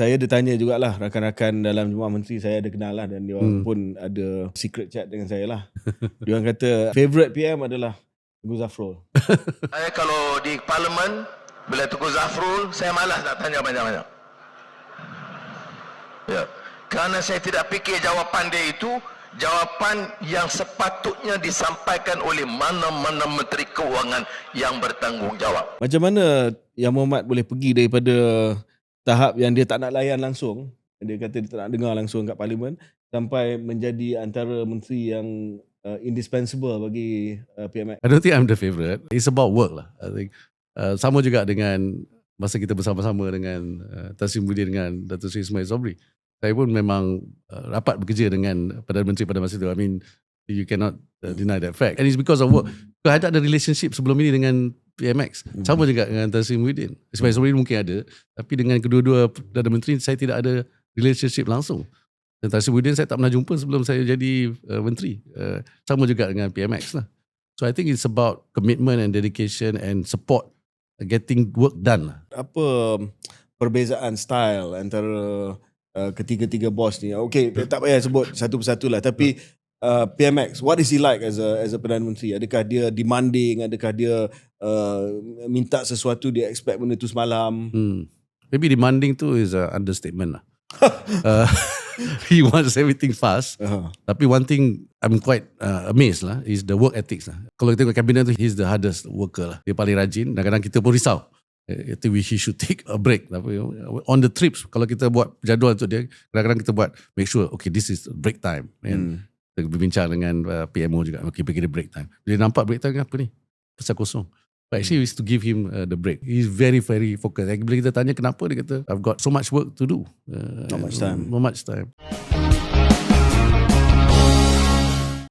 saya ada tanya jugalah rakan-rakan dalam Jemaah Menteri saya ada kenal lah dan dia hmm. pun ada secret chat dengan saya lah. dia orang kata favorite PM adalah Tengku Zafrul. saya kalau di parlimen bila Tengku Zafrul saya malas nak tanya banyak-banyak. Ya. Kerana saya tidak fikir jawapan dia itu jawapan yang sepatutnya disampaikan oleh mana-mana menteri keuangan yang bertanggungjawab. Macam mana yang Muhammad boleh pergi daripada tahap yang dia tak nak layan langsung dia kata dia tak nak dengar langsung kat parlimen sampai menjadi antara menteri yang uh, indispensable bagi uh, PMX I don't think I'm the favourite. It's about work lah I think. Uh, sama juga dengan masa kita bersama-sama dengan uh, Tasim Budi dengan Datuk Seri Ismail Sobri saya pun memang uh, rapat bekerja dengan Perdana Menteri pada masa itu. I mean you cannot uh, deny that fact. And it's because of work. Saya ada relationship sebelum ini dengan PMX. Hmm. Sama juga dengan Tan Sri Muhyiddin. Ismail Sabri mungkin ada. Tapi dengan kedua-dua Perdana Menteri, saya tidak ada relationship langsung. Dan Tan Sri Muhyiddin saya tak pernah jumpa sebelum saya jadi uh, menteri. Uh, sama juga dengan PMX lah. So I think it's about commitment and dedication and support getting work done. Lah. Apa perbezaan style antara uh, ketiga-tiga bos ni? Okay, tak payah sebut satu persatu lah. Tapi uh, PMX, what is he like as a as a Perdana Menteri? Adakah dia demanding? Adakah dia uh, minta sesuatu dia expect benda tu semalam? Hmm. Maybe demanding tu is a understatement lah. uh, he wants everything fast. Uh-huh. Tapi one thing I'm quite uh, amazed lah is the work ethics lah. Kalau kita tengok kabinet tu, he's the hardest worker lah. Dia paling rajin. Dan kadang kita pun risau. I think we should take a break. On the trips, kalau kita buat jadual untuk dia, kadang-kadang kita buat make sure, okay, this is break time. And hmm berbincang dengan uh, PMO juga. Okay, pergi break time. Dia nampak break time apa ni? Pasal kosong. But actually, we used to give him uh, the break. He's very, very focused. Bila kita tanya kenapa, dia kata, I've got so much work to do. Uh, not much time. Not much time.